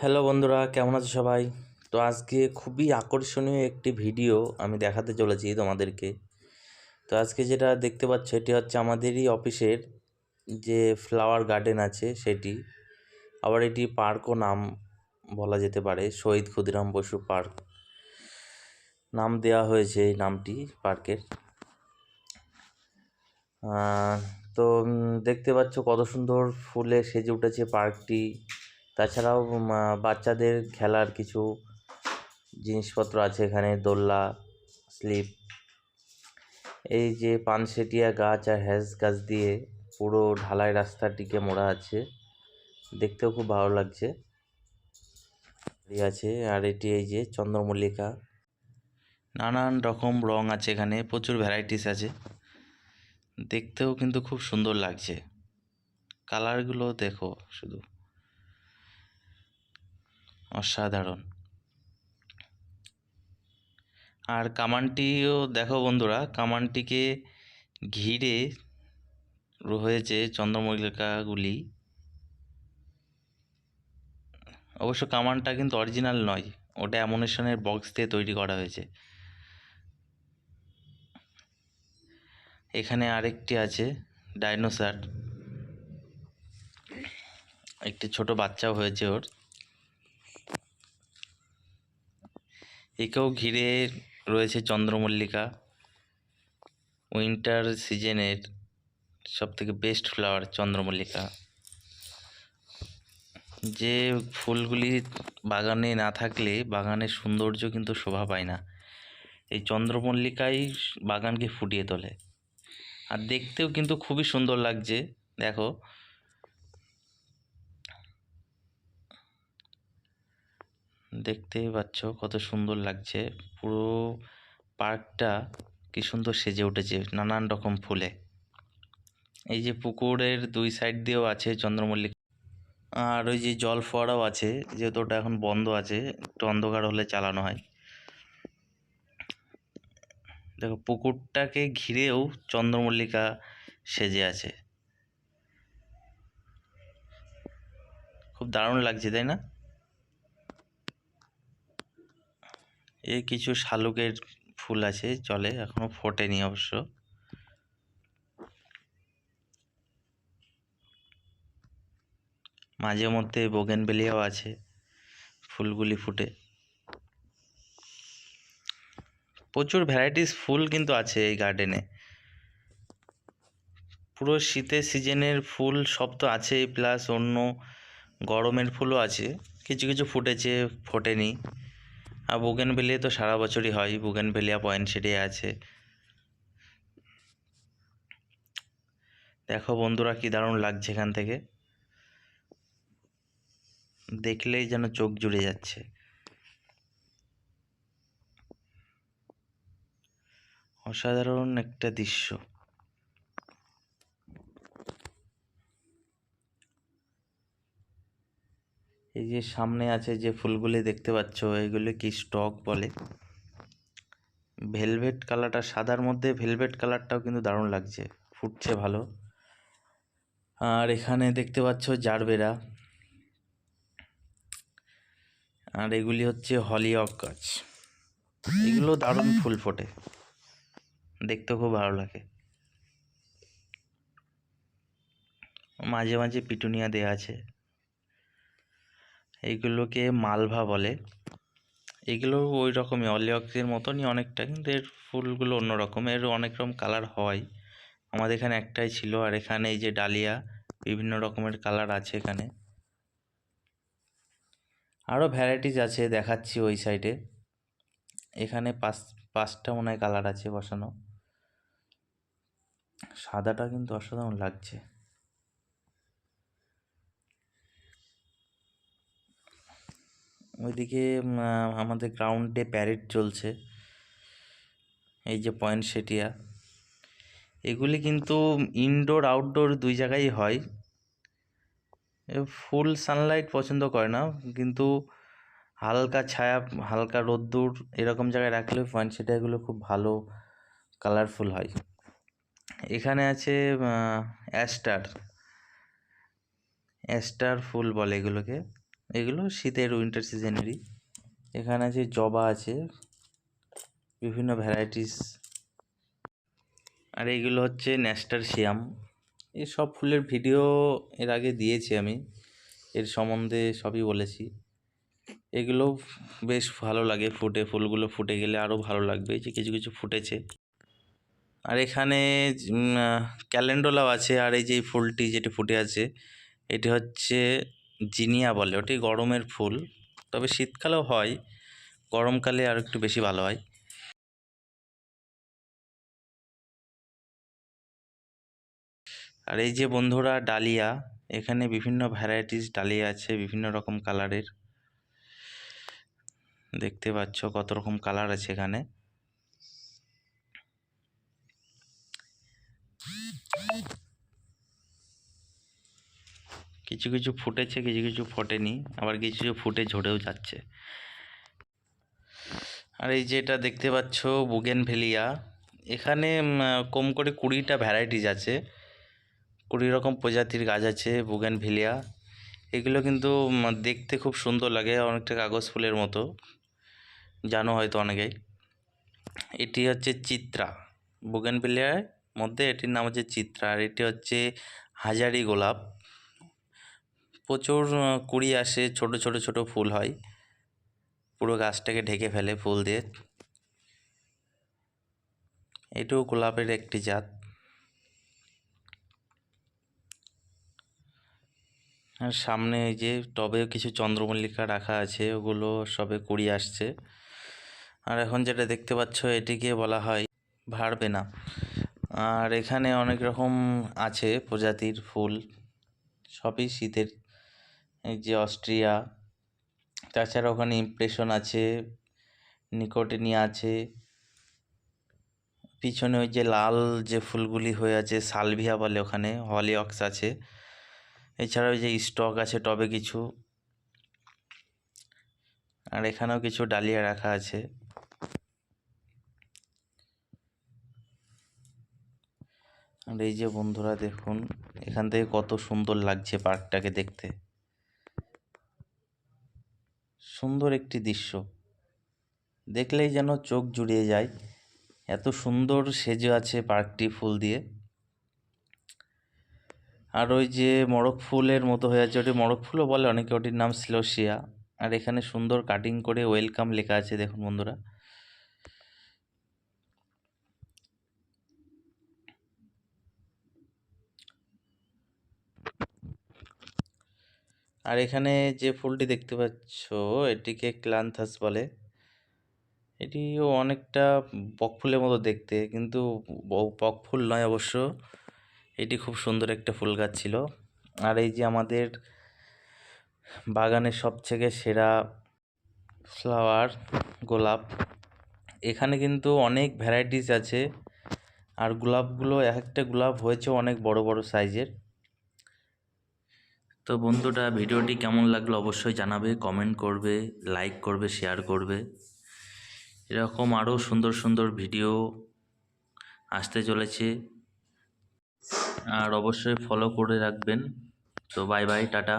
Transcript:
Hello বন্ধুরা, কেমন আছো সবাই? তো আজকে খুবই আকর্ষণীয় একটি ভিডিও আমি দেখাতে চলেছি তোমাদেরকে। তো আজকে যেটা দেখতে পাচ্ছ, এটি হচ্ছে আমাদেরই অফিসের যে ফ্লাওয়ার গার্ডেন আছে সেটি। আবার এটি পার্কও নাম বলা যেতে পারে, শহীদ ক্ষুদিরাম বসু পার্ক নাম দেওয়া হয়েছে এই নামটি পার্কের তো দেখতে পাচ্ছ কত সুন্দর ফুলে সেজে উঠেছে পার্কটি তাছাড়াও বাচ্চাদের খেলার কিছু জিনিসপত্র আছে এখানে, দোলনা, স্লিপ। এই যে পানসেটিয়া গাছ আর হ্যাস গাছ দিয়ে পুরো ঢালাই রাস্তাটিকে মোড়া আছে, দেখতেও খুব ভালো লাগছে। আছে, আর এটি এই যে চন্দ্রমল্লিকা। নানান রকম রং আছে এখানে, প্রচুর ভ্যারাইটিস আছে। দেখতেও কিন্তু খুব সুন্দর লাগছে। কালারগুলো দেখো শুধু। অসাধারণ। আর কামানটিও দেখো বন্ধুরা, কামানটিকে ঘিরে হয়েছে চন্দ্রমল্লিকাগুলি। অবশ্য কামানটা কিন্তু অরিজিনাল নয়, ওটা অ্যামোনেশনের বক্স দিয়ে তৈরি করা হয়েছে। এখানে আরেকটি আছে, ডাইনোসর। একটি ছোট বাচ্চাও হয়েছে ওর। একেও ঘিরে রয়েছে চন্দ্রমল্লিকা। উইন্টার সিজনের সব থেকে বেস্ট ফ্লাওয়ার চন্দ্রমল্লিকা। যে ফুলগুলি বাগানে না থাকলে বাগানের সৌন্দর্য কিন্তু শোভা পায় না। এই চন্দ্রমল্লিকাই বাগানকে ফুটিয়ে তোলে। আর দেখতেও কিন্তু খুবই সুন্দর লাগছে। দেখো দেখতেই পাচ্ছ কত সুন্দর লাগছে। পুরো পার্কটা কি সুন্দর সেজে উঠেছে নানান রকম ফুলে। এই যে পুকুরের দুই সাইড দিয়েও আছে চন্দ্রমল্লিকা। আর ওই যে জল ফোয়ারাও আছে, যেহেতু ওটা এখন বন্ধ আছে, একটু অন্ধকার হলে চালানো হয়। দেখো, পুকুরটাকে ঘিরেও চন্দ্রমল্লিকা সেজে আছে। খুব দারুণ লাগছে, তাই না? এই কিছু শালুকের ফুল আছে জলে এখনও ফোটেনি অবশ্য। মাঝে মধ্যে বোগেনবেলিয়াও আছে, ফুলগুলি ফুটে। প্রচুর ভ্যারাইটিস ফুল কিন্তু আছে এই গার্ডেনে পুরো শীতের সিজনের ফুল সব তো আছেই প্লাস অন্য গরমের ফুলও আছে। কিছু কিছু ফুটেছে, ফোটেনি। আর বুগেনভেলিয়া তো সারা বছরই হয় বুগেন ভেলিয়া পয়েন্ট সেটি আছে। দেখো বন্ধুরা কি দারুণ লাগছে এখান থেকে। দেখলেই যেন চোখ জুড়ে যাচ্ছে। অসাধারণ একটা দৃশ্য। এই যে সামনে আছে যে ফুলগুলি দেখতে পাচ্ছ, এগুলি কি স্টক বলে? ভেলভেট কালারটা, সাদার মধ্যে ভেলভেট কালারটাও কিন্তু দারুণ লাগছে, ফুটছে ভালো। আর এখানে দেখতে পাচ্ছ জারবেরা। আর এগুলি হচ্ছে হলিঅক গাছ। এগুলো দারুণ ফুল ফোটে, দেখতে খুব ভালো লাগে। মাঝে মাঝে পিটুনিয়া দেওয়া আছে। এইগুলোকে মালভা বলে। এগুলো ওই রকমই অলিয়ক্সের মতনই অনেকটা, কিন্তু এর ফুলগুলো অন্যরকম। এর অনেক রকম কালার হয়। আমাদের এখানে একটাই ছিল, আর এখানে এই যে ডালিয়া, বিভিন্ন রকমের কালার আছে এখানে। আরও ভ্যারাইটিস আছে দেখাচ্ছি ওই সাইডে। এখানে পাঁচ, পাঁচটা মনে হয় কালার আছে বসানো। সাদাটা কিন্তু অসাধারণ লাগছে। ওইদিকে আমাদের গ্রাউন্ডে প্যারেড চলছে। এই যে পয়েন্ট সেটিয়া। এগুলি কিন্তু ইনডোর আউটডোর দুই জায়গায় হয়। ফুল সানলাইট পছন্দ করে না, কিন্তু হালকা ছায়া, হালকা রোদ্দুর এরকম জায়গায় রাখলে পয়েন্ট সেটিয়াগুলো খুব ভালো কালারফুল হয়। এখানে আছে অ্যাস্টার অ্যাস্টার ফুল বলে এগুলোকে। এগুলো শীতের উইন্টার সিজনেরই এখানে আছে জবা আছে, বিভিন্ন ভ্যারাইটিস আর এইগুলো হচ্ছে ন্যাস্টার শিয়াম এই সব ফুলের ভিডিও এর আগে দিয়েছি আমি। এর সম্বন্ধে সবই বলেছি। এগুলো বেশ ভালো লাগে ফুটে। ফুলগুলো ফুটে গেলে আরও ভালো লাগবে। যে কিছু কিছু ফুটেছে। আর এখানে ক্যালেন্ডোলাও আছে। আর এই যে ফুলটি যেটি ফুটে আছে, এটি হচ্ছে জিনিয়া বলে, ওটি গরমের ফুল। তবে শীতকালেও হয়, গরমকালে আর একটু বেশি ভালো হয়। আর এই যে বন্ধুরা, ডালিয়া, এখানে বিভিন্ন ভ্যারাইটিস ডালিয়া আছে, বিভিন্ন রকম কালারের দেখতে পাচ্ছ কত রকম কালার আছে এখানে। কিছু কিছু ফুটেছে, কিছু কিছু ফোটেনি, আবার কিছু কিছু ফুটে ঝরেও যাচ্ছে। আর এই যেটা দেখতে পাচ্ছ বুগেন ভেলিয়া এখানে কম করে কুড়িটা ভ্যারাইটিস আছে। কুড়ি রকম প্রজাতির গাছ আছে বুগেনভেলিয়া। এগুলো কিন্তু দেখতে খুব সুন্দর লাগে, অনেকটা কাগজ ফুলের মতো। জানো হয়তো অনেকেই। এটি হচ্ছে চিত্রা। বুগেনভেলিয়ার মধ্যে এটির নাম হচ্ছে চিত্রা। আর এটি হচ্ছে হাজারি গোলাপ। প্রচুর কুড়ি আসে, ছোট ছোট ছোট ফুল হয়। পুরো গাছটাকে ঢেকে ফেলে ফুল দিয়ে। এটাও গোলাপের একটি জাত। আর সামনে এই যে টবে কিছু চন্দ্রমল্লিকা রাখা আছে, ওগুলো সবে কুড়ি আসছে। আর এখন যেটা দেখতে পাচ্ছ, এটিকে বলা হয় ভাড়বে না আর এখানে অনেক রকম আছে প্রজাতির ফুল, সবই শীতের যে অস্ট্রিয়া, তাছাড়া ওখানে ইমপ্রেশন আছে নিকোটিনিয়া আছে, পিছনে ওই যে লাল যে ফুলগুলি হয়ে আছে, সালভিয়া বলে ওখানে হলিঅক্স আছে, এছাড়া ওই যে স্টক আছে টবে কিছু, আর এখানেও কিছু ডালিয়া রাখা আছে। আর এই যে বন্ধুরা দেখুন, এখান থেকে কত সুন্দর লাগছে পার্কটাকে দেখতে। সুন্দর একটি দৃশ্য। দেখলেই যেন চোখ জুড়িয়ে যায়। এত সুন্দর সেজে আছে পার্কটি ফুল দিয়ে। আর ওই যে মরক ফুলের মতো হয়ে আছে, ওটি মরক ফুলও বলে অনেকে, ওটির নাম সিলোসিয়া আর এখানে সুন্দর কাটিং করে ওয়েলকাম লেখা আছে, দেখুন বন্ধুরা। আর এখানে যে ফুলটি দেখতে পাচ্ছ, এটিকে ক্লান্থাস বলে। এটিও অনেকটা বকফুলের মতো দেখতে, কিন্তু বকফুল নয় অবশ্য। এটি খুব সুন্দর একটা ফুল গাছ ছিল। আর এই যে আমাদের বাগানের সবথেকে সেরা ফ্লাওয়ার গোলাপ, এখানে কিন্তু অনেক ভ্যারাইটিস আছে। আর গোলাপগুলো, এক একটা গোলাপ হয়েছে অনেক বড় বড় সাইজের। তো বন্ধুরা, ভিডিওটি কেমন লাগল অবশ্যই জানাবে কমেন্ট করবে লাইক করবে শেয়ার করবে। এরকম আরও সুন্দর সুন্দর ভিডিও আসতে চলেছে। আর অবশ্যই ফলো করে রাখবেন। তো বাই বাই টাটা।